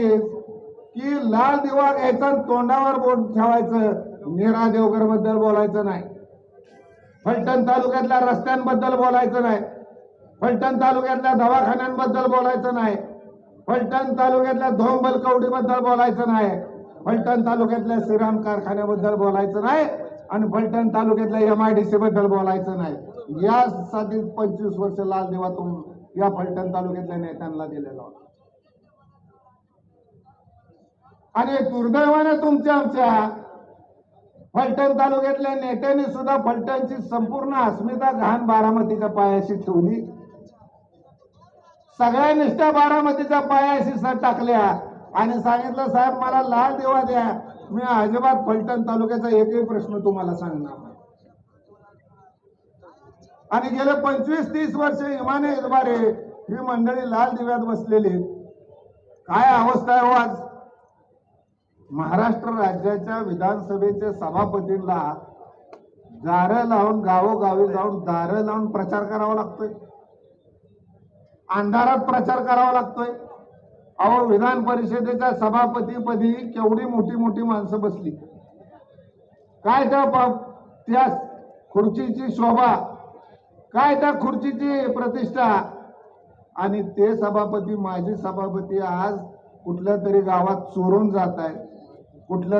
तीच की लाल दिवा घ्यायचा तोंडावर बोट ठेवायचं. नीरा देवकरबद्दल बोलायचं नाही. फलटण तालुक्यातल्या रस्त्यांबद्दल बोलायचं नाही. फलटण तालुक्यातल्या दवाखान्यांबद्दल बोलायचं नाही. फलटण तालुक्यातल्या धोंबल कवडीबद्दल बोलायचं नाही. फलटण तालुक्यातल्या श्रीराम कारखान्याबद्दल बोलायचं नाही आणि फलटण तालुक्यातल्या एम आय डी सी बद्दल बोलायचं नाही. यासाठी पंचवीस वर्ष लाल दिवा या फलटण तालुक्यातल्या नेत्यांना दिलेला होता. आणि दुर्दैवाने तुमच्या आमच्या फलटण तालुक्यातल्या नेत्यांनी सुद्धा फलटणची संपूर्ण अस्मिता घाण बारामतीच्या पायाशी ठेवली. सगळ्या निष्ठा बारामतीच्या पायाशी टाकल्या आणि सांगितलं साहेब मला लाल दिवा द्या. मी अजिबात फलटण तालुक्याचा एकही प्रश्न तुम्हाला सांगणार नाही. आणि गेले पंचवीस तीस वर्ष इमाने इतबारे ही मंडळी लाल दिव्यात बसलेली काय अवस्था आहे हो आज? महाराष्ट्र राज्याच्या विधानसभेचे सभापतींना दारं लावून गावोगावी जाऊन दारं लावून प्रचार करावा लागतोय. अंधारात प्रचार करावा लागतोय. अहो विधान परिषदेच्या सभापतीपदी केवढी मोठी मोठी माणसं बसली. काय त्या त्या खुर्चीची शोभा काय त्या खुर्चीची प्रतिष्ठा? आणि ते सभापती माजी सभापती आज कुठल्या तरी गावात चोरून जात आहेत कुठलं